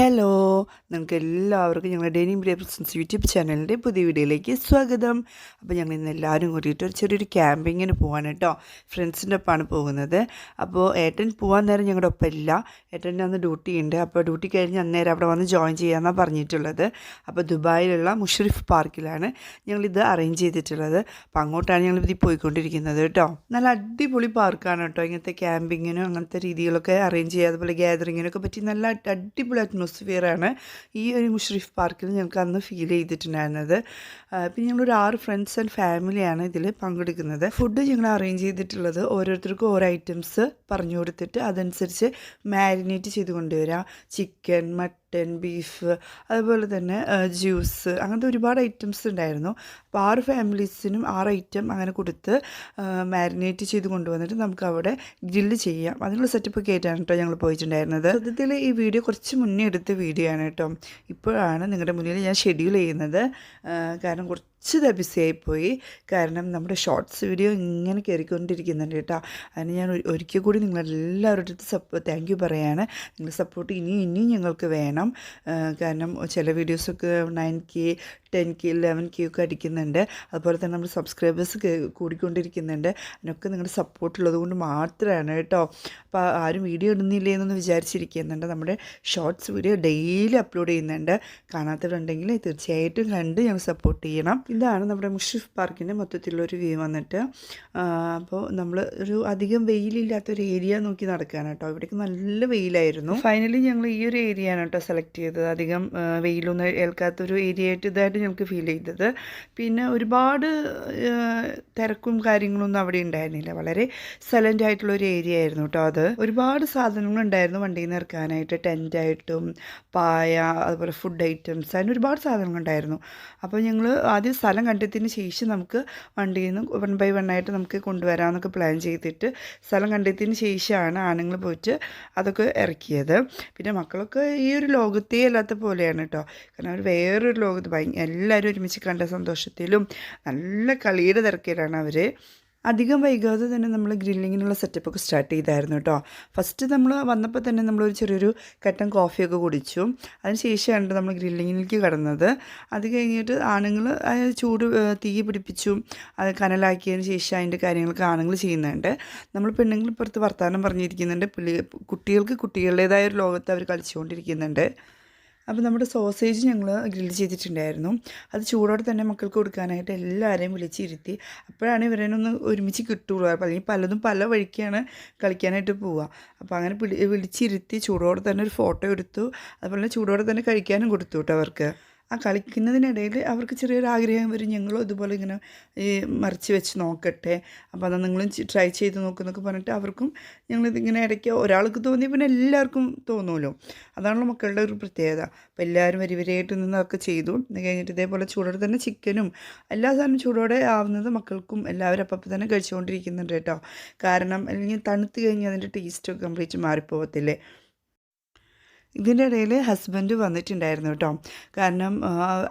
Hello നിങ്ങൾക്ക് എല്ലാവർക്കും ഞങ്ങളുടെ ഡെയിനിങ് ബ്രേ പ്രസൻസ് യൂട്യൂബ് ചാനലിന്റെ പുതിയ വീഡിയോയിലേക്ക് സ്വാഗതം. അപ്പോൾ ഞങ്ങൾ ഇന്ന് എല്ലാവരും കൂടിയിട്ട് ഒരു ചെറിയൊരു ക്യാമ്പിങ്ങിന് പോകാൻ കേട്ടോ ഫ്രണ്ട്സിന്റെ ഒപ്പമാണ് പോകുന്നത്. അപ്പോൾ ഏട്ടൻ പോകാൻ നേരം ഞങ്ങളുടെ ഒപ്പം ഇല്ല ഏട്ടന്റെ അന്ന് ഡ്യൂട്ടി ഉണ്ട്. അപ്പോൾ ഡ്യൂട്ടി കഴിഞ്ഞ് അന്നേരം അവിടെ വന്ന് ജോയിൻ ചെയ്യാമെന്നാണ് പറഞ്ഞിട്ടുള്ളത്. അപ്പോൾ ദുബായിലുള്ള മുഷറിഫ് പാർക്കിലാണ് ഞങ്ങളിത് അറേഞ്ച് ചെയ്തിട്ടുള്ളത്. അപ്പോൾ അങ്ങോട്ടാണ് ഞങ്ങൾ ഇതിൽ പോയിക്കൊണ്ടിരിക്കുന്നത് കേട്ടോ നല്ല അടിപൊളി പാർക്കാണ് കേട്ടോ ഇങ്ങനത്തെ ക്യാമ്പിങ്ങിനും അങ്ങനത്തെ രീതികളൊക്കെ അറേഞ്ച് ചെയ്യുക അതുപോലെ ഗ്യാതറിങ്ങിനൊക്കെ പറ്റി നല്ല അടിപൊളി അറ്റ്മോസ്ഫിയറാണ് ഈ ഒരു മുഷറിഫ് പാർക്കിൽ ഞങ്ങൾക്ക് അന്ന് ഫീൽ ചെയ്തിട്ടുണ്ടായിരുന്നത് പിന്നെ ഞങ്ങളൊരു ആറ് ഫ്രണ്ട്സ് ആൻഡ് ഫാമിലിയാണ് ഇതിൽ പങ്കെടുക്കുന്നത്. ഫുഡ് ഞങ്ങൾ അറേഞ്ച് ചെയ്തിട്ടുള്ളത് ഓരോരുത്തർക്കും ഓരോ ഐറ്റംസ് പറഞ്ഞു കൊടുത്തിട്ട് അതനുസരിച്ച് മാരിനേറ്റ് ചെയ്ത് കൊണ്ടുവരാം. ചിക്കൻ മട്ടൻ ബീഫ് അതുപോലെ തന്നെ ജ്യൂസ് അങ്ങനത്തെ ഒരുപാട് ഐറ്റംസ് ഉണ്ടായിരുന്നു. അപ്പോൾ ആറ് ഫാമിലീസിനും ആറ് ഐറ്റം അങ്ങനെ കൊടുത്ത് മാരിനേറ്റ് ചെയ്ത് കൊണ്ടുവന്നിട്ട് നമുക്ക് അവിടെ ഗ്രില്ല് ചെയ്യാം. അതിനുള്ള സെറ്റപ്പ് ഒക്കെ ആയിട്ടാണ് കേട്ടോ ഞങ്ങൾ പോയിട്ടുണ്ടായിരുന്നത്. സത്യത്തിൽ ഈ വീഡിയോ കുറച്ച് മുന്നേ എടുത്ത വീഡിയോ ആണ് കേട്ടോ. ഇപ്പോഴാണ് നിങ്ങളുടെ മുന്നിൽ ഞാൻ ഷെഡ്യൂൾ ചെയ്യുന്നത്. കാരണം കുറച്ച് ബിസിയായിപ്പോയി കാരണം നമ്മുടെ ഷോർട്സ് വീഡിയോ ഇങ്ങനെ കയറിക്കൊണ്ടിരിക്കുന്നുണ്ട് കേട്ടോ. അതിന് ഞാൻ ഒരു- ഒരിക്കൽ കൂടി നിങ്ങളെല്ലാവരുടെ അടുത്ത് സപ്പോ താങ്ക് യു പറയാണ്. നിങ്ങളുടെ സപ്പോർട്ട് ഇനിയും ഇനിയും ഞങ്ങൾക്ക് വേണം. കാരണം ചില വീഡിയോസൊക്കെ nine K ten K eleven K ഒക്കെ അടിക്കുന്നുണ്ട്. അതുപോലെ തന്നെ നമ്മുടെ സബ്സ്ക്രൈബേഴ്സ് കൂടിക്കൊണ്ടിരിക്കുന്നുണ്ട്. അതിനൊക്കെ നിങ്ങളുടെ സപ്പോർട്ട് ഉള്ളത് കൊണ്ട് മാത്രമാണ് കേട്ടോ. അപ്പോൾ ആരും വീഡിയോ ഇടുന്നില്ലേ എന്നൊന്ന് വിചാരിച്ചിരിക്കുന്നുണ്ട്. നമ്മുടെ ഷോർട്സ് വീഡിയോ ഡെയിലി അപ്ലോഡ് ചെയ്യുന്നുണ്ട്. കാണാത്തവരുണ്ടെങ്കിൽ തീർച്ചയായിട്ടും കണ്ട് ഞങ്ങൾ സപ്പോർട്ട് ചെയ്യണം. ഇതാണ് നമ്മുടെ മുഷിഫ് പാർക്കിന്റെ മൊത്തത്തിലുള്ളൊരു വ്യൂ വന്നിട്ട്. അപ്പോൾ നമ്മൾ ഒരു അധികം വെയിലില്ലാത്തൊരു ഏരിയ നോക്കി നടക്കുകയാണ് കേട്ടോ ഇവിടേക്ക് നല്ല വെയിലായിരുന്നു. ഫൈനലി ഞങ്ങൾ ഈ ഒരു ഏരിയ ആണ് കേട്ടോ സെലക്ട് ചെയ്തത്. അധികം വെയിലൊന്നും ഏൽക്കാത്തൊരു ഏരിയ ആയിട്ട് ഇതായിട്ട് ഞങ്ങൾക്ക് ഫീൽ ചെയ്തത്. പിന്നെ ഒരുപാട് തിരക്കും കാര്യങ്ങളൊന്നും അവിടെ ഉണ്ടായിരുന്നില്ല. വളരെ സൈലന്റ് ആയിട്ടുള്ള ഒരു ഏരിയ ആയിരുന്നു കേട്ടോ അത്. ഒരുപാട് സാധനങ്ങൾ ഉണ്ടായിരുന്നു വണ്ടിയിൽ നിന്ന് ഇറക്കാനായിട്ട്. ടെന്റായിട്ടും പായ അതുപോലെ ഫുഡ് ഐറ്റംസ് അതിന് ഒരുപാട് സാധനങ്ങൾ ഉണ്ടായിരുന്നു. അപ്പോൾ ഞങ്ങൾ ആദ്യം സ്ഥലം കണ്ടെത്തിയതിന് ശേഷം നമുക്ക് വണ്ടിയിൽ നിന്ന് വൺ ബൈ വൺ ആയിട്ട് നമുക്ക് കൊണ്ടുവരാമെന്നൊക്കെ പ്ലാൻ ചെയ്തിട്ട് സ്ഥലം കണ്ടെത്തിയതിന് ശേഷമാണ് ആണുങ്ങൾ പോയിട്ട് അതൊക്കെ ഇറക്കിയത്. പിന്നെ മക്കളൊക്കെ ഈ ഒരു ലോകത്തേ അല്ലാത്ത പോലെയാണ് കേട്ടോ കാരണം അവർ വേറൊരു ലോകത്ത് എല്ലാവരും ഒരുമിച്ച് കണ്ട സന്തോഷത്തിലും നല്ല കളിയുടെ തിരക്കിലാണ് അവർ അധികം വൈകാതെ തന്നെ നമ്മൾ ഗ്രില്ലിങ്ങിനുള്ള സെറ്റപ്പൊക്കെ സ്റ്റാർട്ട് ചെയ്തായിരുന്നു കേട്ടോ ഫസ്റ്റ് നമ്മൾ വന്നപ്പോൾ തന്നെ നമ്മളൊരു ചെറിയൊരു കട്ടൻ കോഫിയൊക്കെ കുടിച്ചു. അതിന് ശേഷമാണ് നമ്മൾ ഗ്രില്ലിങ്ങിലേക്ക് കടന്നത്. അത് കഴിഞ്ഞിട്ട് ആണുങ്ങൾ ചൂട് തീ പിടിപ്പിച്ചു. അത് കനലാക്കിയതിന് ശേഷം അതിന്റെ കാര്യങ്ങളൊക്കെ ആണുങ്ങൾ ചെയ്യുന്നുണ്ട്. നമ്മൾ പെണ്ണുങ്ങൾ ഇപ്പുറത്ത് വർത്തമാനം പറഞ്ഞിരിക്കുന്നുണ്ട്. കുട്ടികൾക്ക് കുട്ടികളുടേതായ ഒരു ലോകത്ത് അവർ കളിച്ചുകൊണ്ടിരിക്കുന്നുണ്ട്. അപ്പോൾ നമ്മുടെ സോസേജ് ഞങ്ങൾ ഗ്രിൽ ചെയ്തിട്ടുണ്ടായിരുന്നു. അത് ചൂടോടെ തന്നെ മക്കൾക്ക് കൊടുക്കാനായിട്ട് എല്ലാവരെയും വിളിച്ചിരുത്തി. അപ്പോഴാണ് ഇവരൊന്ന് ഒരുമിച്ച് കിട്ടുള്ളൂ. അല്ലെങ്കിൽ പലതും പല വഴിക്കാണ് കളിക്കാനായിട്ട് പോവുക. അപ്പോൾ അങ്ങനെ വിളി വിളിച്ചിരുത്തി ചൂടോടെ തന്നെ ഒരു ഫോട്ടോ എടുത്തു. അതുപോലെ ചൂടോടെ തന്നെ കഴിക്കാനും കൊടുത്തു കേട്ടോ അവർക്ക്. ആ കളിക്കുന്നതിനിടയിൽ അവർക്ക് ചെറിയൊരു ആഗ്രഹം വരും ഞങ്ങളും ഇതുപോലെ ഇങ്ങനെ ഈ മറിച്ച് വെച്ച് നോക്കട്ടെ. അപ്പോൾ എന്നാൽ നിങ്ങളും ട്രൈ ചെയ്ത് നോക്കുന്നൊക്കെ പറഞ്ഞിട്ട് അവർക്കും ഞങ്ങളിതിങ്ങനെ ഇടയ്ക്ക് ഒരാൾക്ക് തോന്നി പിന്നെ എല്ലാവർക്കും തോന്നുമല്ലോ അതാണല്ലോ മക്കളുടെ ഒരു പ്രത്യേകത. അപ്പോൾ എല്ലാവരും വരി വരിയായിട്ട് നിന്ന് അതൊക്കെ ചെയ്തു. ഇത് കഴിഞ്ഞിട്ട് ഇതേപോലെ ചൂടോടെ തന്നെ ചിക്കനും എല്ലാ സാധനവും ചൂടോടെ ആവുന്നത് മക്കൾക്കും എല്ലാവരും അപ്പം തന്നെ കഴിച്ചുകൊണ്ടിരിക്കുന്നുണ്ട് കേട്ടോ. കാരണം അല്ലെങ്കിൽ തണുത്ത് കഴിഞ്ഞാൽ അതിന്റെ ടേസ്റ്റ് കംപ്ലീറ്റ് മാറിപ്പോകത്തില്ലേ ഇതിന്റെ ഇടയിൽ ഹസ്ബൻഡ് വന്നിട്ടുണ്ടായിരുന്നു കേട്ടോ. കാരണം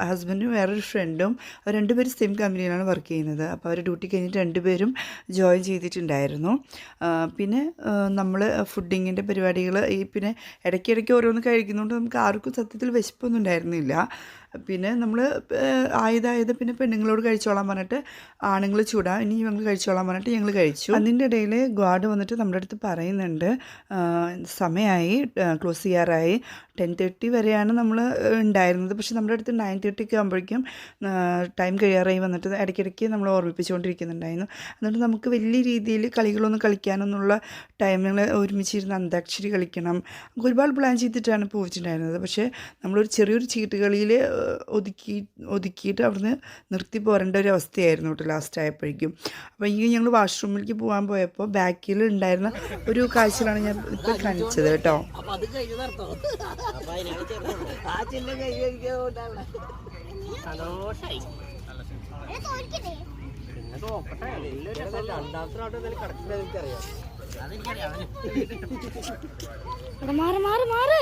ഹസ്ബൻഡും വേറൊരു ഫ്രണ്ടും അവർ രണ്ടുപേരും സെയിം കമ്പനിയിലാണ് വർക്ക് ചെയ്യുന്നത്. അപ്പോൾ അവർ ഡ്യൂട്ടി കഴിഞ്ഞിട്ട് രണ്ടുപേരും ജോയിൻ ചെയ്തിട്ടുണ്ടായിരുന്നു. പിന്നെ നമ്മൾ ഫുഡിങ്ങിന്റെ പരിപാടികൾ ഈ പിന്നെ ഇടയ്ക്കിടയ്ക്ക് ഓരോന്ന് കഴിക്കുന്നതുകൊണ്ട് നമുക്ക് ആർക്കും സത്യത്തിൽ വിശപ്പൊന്നും ഉണ്ടായിരുന്നില്ല. പിന്നെ നമ്മൾ ആയതായത് പിന്നെ പെണ്ണുങ്ങളോട് കഴിച്ചോളാൻ പറഞ്ഞിട്ട് ആണുങ്ങൾ ചൂടാ ഇനി ഞങ്ങൾ കഴിച്ചോളാൻ പറഞ്ഞിട്ട് ഞങ്ങൾ കഴിച്ചു. അതിന്റെ ഇടയിൽ ഗാർഡ് വന്നിട്ട് നമ്മുടെ അടുത്ത് പറയുന്നുണ്ട് സമയമായി ക്ലോസ് ചെയ്യാറായി. ടെൻ തേർട്ടി വരെയാണ് നമ്മൾ ഉണ്ടായിരുന്നത്. പക്ഷെ നമ്മുടെ അടുത്ത് നയൻ തേർട്ടി ഒക്കെ ആകുമ്പോഴേക്കും ടൈം കഴിയാറായി വന്നിട്ട് ഇടയ്ക്കിടയ്ക്ക് നമ്മൾ ഓർമ്മിപ്പിച്ചുകൊണ്ടിരിക്കുന്നുണ്ടായിരുന്നു. എന്നിട്ട് നമുക്ക് വലിയ രീതിയിൽ കളികളൊന്നും കളിക്കാനൊന്നുള്ള ടൈമിൽ ഒരുമിച്ചിരുന്ന് അന്താക്ഷരി കളിക്കണം. ഒരുപാട് പ്ലാൻ ചെയ്തിട്ടാണ് പോയിട്ടുണ്ടായിരുന്നത് പക്ഷേ നമ്മളൊരു ചെറിയൊരു ചീട്ടുകളിയിൽ ഒതുക്കി ഒതുക്കിയിട്ട് അവിടുന്ന് നിർത്തി പോരേണ്ട ഒരു അവസ്ഥയായിരുന്നു കേട്ടോ ലാസ്റ്റ് ആയപ്പോഴേക്കും. അപ്പോൾ ഈ ഞങ്ങൾ വാഷ്റൂമിലേക്ക് പോകാൻ പോയപ്പോൾ ബാക്കിൽ ഉണ്ടായിരുന്ന ഒരു കാഴ്ചയിലാണ് ഞാൻ ഇപ്പോൾ കാണിച്ചത് കേട്ടോ. മാറ് മാറ് മാറ്.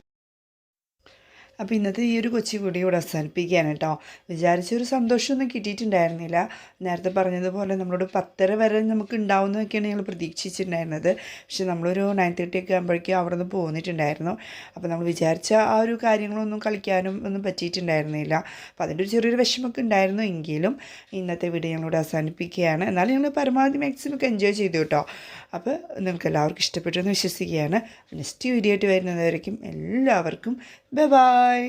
അപ്പോൾ ഇന്നത്തെ ഈ ഒരു കൊച്ചി കൂടി ഇവിടെ അവസാനിപ്പിക്കുകയാണ് കേട്ടോ. വിചാരിച്ചൊരു സന്തോഷമൊന്നും കിട്ടിയിട്ടുണ്ടായിരുന്നില്ല. നേരത്തെ പറഞ്ഞതുപോലെ നമ്മളോട് പത്തര വരെ നമുക്ക് ഉണ്ടാവുന്നതൊക്കെയാണ് ഞങ്ങൾ പ്രതീക്ഷിച്ചിട്ടുണ്ടായിരുന്നത്. പക്ഷെ നമ്മളൊരു നയൻ തേർട്ടി ഒക്കെ ആകുമ്പോഴേക്കും അവിടെ നിന്ന് പോന്നിട്ടുണ്ടായിരുന്നു. അപ്പോൾ നമ്മൾ വിചാരിച്ച ആ ഒരു കാര്യങ്ങളൊന്നും കളിക്കാനും ഒന്നും പറ്റിയിട്ടുണ്ടായിരുന്നില്ല. അപ്പോൾ അതിന്റെ ഒരു ചെറിയൊരു വിഷമമൊക്കെ ഉണ്ടായിരുന്നു എങ്കിലും ഇന്നത്തെ വീഡിയോ ഞങ്ങളിവിടെ അവസാനിപ്പിക്കുകയാണ്. എന്നാലും ഞങ്ങൾ പരമാവധി മാക്സിമം ഒക്കെ എൻജോയ് ചെയ്തു കേട്ടോ. അപ്പോൾ നിങ്ങൾക്ക് എല്ലാവർക്കും ഇഷ്ടപ്പെട്ടു എന്ന് വിശ്വസിക്കുകയാണ്. നെക്സ്റ്റ് വീഡിയോ ആയിട്ട് വരുന്നതുവരേക്കും എല്ലാവർക്കും ബൈ ബൈ